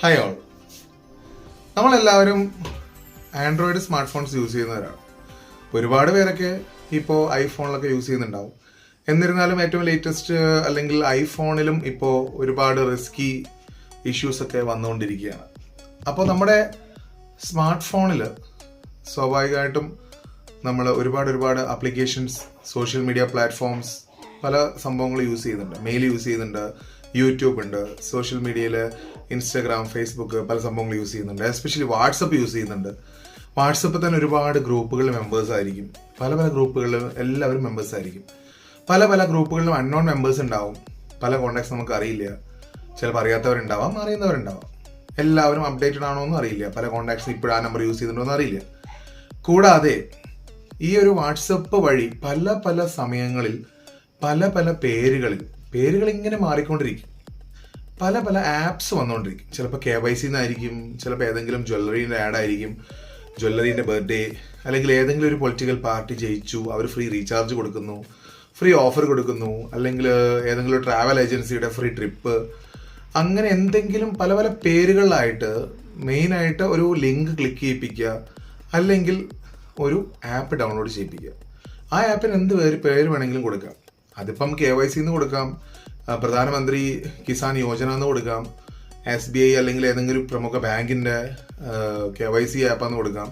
Hi all നമ്മളെല്ലാവരും Android smart phones use ചെയ്യുന്നവരാണ്. ഒരുപാട് പേരൊക്കെ ഇപ്പോൾ ഐഫോണിലൊക്കെ യൂസ് ചെയ്യുന്നുണ്ടാവും. എന്നിരുന്നാലും ഏറ്റവും ലേറ്റസ്റ്റ് അല്ലെങ്കിൽ ഐഫോണിലും ഇപ്പോൾ ഒരുപാട് റിസ്കി ഇഷ്യൂസൊക്കെ വന്നുകൊണ്ടിരിക്കുകയാണ്. അപ്പോൾ നമ്മുടെ സ്മാർട്ട് ഫോണിൽ സ്വാഭാവികമായിട്ടും നമ്മൾ ഒരുപാട് ഒരുപാട് ആപ്ലിക്കേഷൻസ് സോഷ്യൽ മീഡിയ പ്ലാറ്റ്ഫോംസ് പല സംഭവങ്ങൾ യൂസ് ചെയ്യുന്നുണ്ട്. മെയിൽ യൂസ് ചെയ്യുന്നുണ്ട്. യൂട്യൂബ് ഉണ്ട്. സോഷ്യൽ മീഡിയയിൽ ഇൻസ്റ്റാഗ്രാം ഫേസ്ബുക്ക് പല സംഭവങ്ങൾ യൂസ് ചെയ്യുന്നുണ്ട്. എസ്പെഷ്യലി വാട്സപ്പ് യൂസ് ചെയ്യുന്നുണ്ട്. വാട്സപ്പിൽ തന്നെ ഒരുപാട് ഗ്രൂപ്പുകൾ മെമ്പേഴ്സ് ആയിരിക്കും. പല പല ഗ്രൂപ്പുകളിലും എല്ലാവരും മെമ്പേഴ്സ് ആയിരിക്കും. പല പല ഗ്രൂപ്പുകളിലും അൺനോൺ മെമ്പേഴ്സ് ഉണ്ടാവും. പല കോണ്ടാക്ട്സ് നമുക്ക് അറിയില്ല. ചിലപ്പോൾ അറിയാത്തവരുണ്ടാവാം അറിയുന്നവരുണ്ടാവാം. എല്ലാവരും അപ്ഡേറ്റഡ് ആണോ എന്ന് അറിയില്ല. പല കോണ്ടാക്ട്സ് ഇപ്പോഴും ആ നമ്പർ യൂസ് ചെയ്യുന്നുണ്ടോ എന്ന് അറിയില്ല. കൂടാതെ ഈ ഒരു വാട്സപ്പ് വഴി പല പല സമയങ്ങളിൽ പല പല പേരുകളിൽ പേരുകൾ ഇങ്ങനെ മാറിക്കൊണ്ടിരിക്കും. പല പല ആപ്സ് വന്നുകൊണ്ടിരിക്കും ചിലപ്പോൾ കെ വൈ സിന്നായിരിക്കും ചിലപ്പോൾ ഏതെങ്കിലും ജ്വല്ലറീന്റെ ആഡ് ആയിരിക്കും ജ്വല്ലറീന്റെ ബർത്ത്ഡേ അല്ലെങ്കിൽ ഏതെങ്കിലും ഒരു പൊളിറ്റിക്കൽ പാർട്ടി ജയിച്ചു അവർ ഫ്രീ റീചാർജ് കൊടുക്കുന്നു ഫ്രീ ഓഫർ കൊടുക്കുന്നു അല്ലെങ്കിൽ ഏതെങ്കിലും ട്രാവൽ ഏജൻസിയുടെ ഫ്രീ ട്രിപ്പ്. അങ്ങനെ എന്തെങ്കിലും പല പല പേരുകളിലായിട്ട് മെയിനായിട്ട് ഒരു ലിങ്ക് ക്ലിക്ക് ചെയ്യിപ്പിക്കുക അല്ലെങ്കിൽ ഒരു ആപ്പ് ഡൗൺലോഡ് ചെയ്യിപ്പിക്കുക. ആ ആപ്പിന് എന്ത് പേര് പേര് വേണമെങ്കിലും കൊടുക്കാം. അതിപ്പം കെ വൈ സിന്ന് കൊടുക്കാം. പ്രധാനമന്ത്രി കിസാൻ യോജന എന്ന് കൊടുക്കാം. എസ് ബി ഐ അല്ലെങ്കിൽ ഏതെങ്കിലും പ്രമുഖ ബാങ്കിന്റെ കെ വൈ സി ആപ്പാന്ന് കൊടുക്കാം.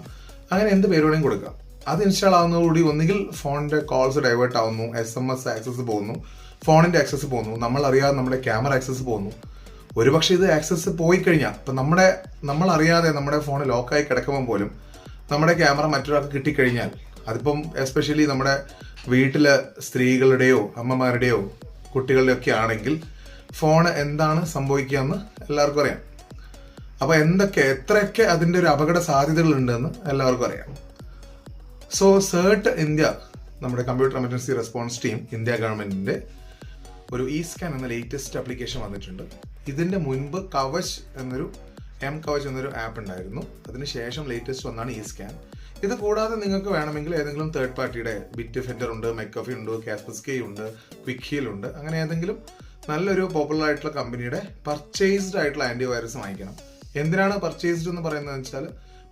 അങ്ങനെ എന്ത് പേര് വേണമെങ്കിലും കൊടുക്കാം. അത് ഇൻസ്റ്റാൾ ആവുന്നതോടുകൂടി ഒന്നുകിൽ ഫോണിന്റെ കോൾസ് ഡൈവേർട്ട് ആവുന്നു എസ് എം എസ് ആക്സസ് പോകുന്നു ഫോണിന്റെ ആക്സസ് പോകുന്നു നമ്മൾ അറിയാതെ നമ്മുടെ ക്യാമറ ആക്സസ് പോകുന്നു. ഒരുപക്ഷെ ഇത് ആക്സസ് പോയി കഴിഞ്ഞാൽ ഇപ്പം നമ്മുടെ നമ്മൾ അറിയാതെ നമ്മുടെ ഫോൺ ലോക്കായി കിടക്കുമ്പോൾ പോലും നമ്മുടെ ക്യാമറ മറ്റൊരാൾക്ക് കിട്ടിക്കഴിഞ്ഞാൽ അതിപ്പം എസ്പെഷ്യലി നമ്മുടെ വീട്ടിലെ സ്ത്രീകളുടെയോ അമ്മമാരുടെയോ കുട്ടികളുടെയോ ഒക്കെ ആണെങ്കിൽ ഫോണ് എന്താണ് സംഭവിക്കുക എന്ന് എല്ലാവർക്കും അറിയാം. അപ്പോൾ എന്തൊക്കെ എത്രയൊക്കെ അതിന്റെ ഒരു അപകട സാധ്യതകളുണ്ടെന്ന് എല്ലാവർക്കും അറിയാം. സോ സേർട്ട് ഇന്ത്യ നമ്മുടെ computer emergency response team India ഗവൺമെന്റിന്റെ ഒരു ഇ സ്കാൻ എന്ന ലേറ്റസ്റ്റ് ആപ്ലിക്കേഷൻ വന്നിട്ടുണ്ട്. ഇതിന്റെ മുൻപ് കവച് എന്നൊരു എം കവച് എന്നൊരു ആപ്പ് ഉണ്ടായിരുന്നു. അതിനുശേഷം ലേറ്റസ്റ്റ് ഒന്നാണ് ഇ സ്കാൻ ഇത് കൂടാതെ നിങ്ങൾക്ക് വേണമെങ്കിൽ ഏതെങ്കിലും തേർഡ് പാർട്ടിയുടെ ബിറ്റ് ഫെൻഡർ ഉണ്ട് മെക്കഫി ഉണ്ട് കാസ്പസ്കേ ഉണ്ട് ക്വിക്ക് ഹീൽ ഉണ്ട് അങ്ങനെ ഏതെങ്കിലും നല്ലൊരു പോപ്പുലർ ആയിട്ടുള്ള കമ്പനിയുടെ പർച്ചേസ്ഡ് ആയിട്ടുള്ള ആന്റി വൈറസ് വാങ്ങിക്കണം. എന്തിനാണ് പർച്ചേസ്ഡ് എന്ന് പറയുന്നത് വെച്ചാൽ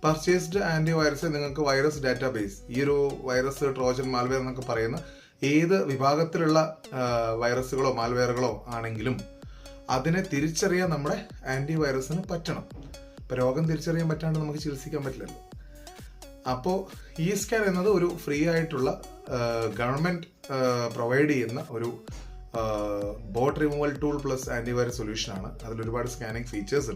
പർച്ചേസ്ഡ് ആന്റി വൈറസ് നിങ്ങൾക്ക് വൈറസ് ഡാറ്റാബേസ് ഈ ഒരു വൈറസ് ട്രോജൻ മാൽവെയർ എന്നൊക്കെ പറയുന്ന ഏത് വിഭാഗത്തിലുള്ള വൈറസുകളോ മാൽവെയറുകളോ ആണെങ്കിലും അതിനെ തിരിച്ചറിയാൻ നമ്മുടെ ആന്റി വൈറസിന് പറ്റണം. ഇപ്പം രോഗം തിരിച്ചറിയാൻ പറ്റാണ്ട് നമുക്ക് ചികിത്സിക്കാൻ പറ്റില്ലല്ലോ. അപ്പോൾ ഇ സ്കാൻ എന്നത് ഒരു ഫ്രീ ആയിട്ടുള്ള ഗവൺമെന്റ് പ്രൊവൈഡ് ചെയ്യുന്ന ഒരു bot removal tool plus antivirus സൊല്യൂഷനാണ് അതിൽ ഒരുപാട് സ്കാനിങ് ഫീച്ചേഴ്സ് ഉണ്ട്.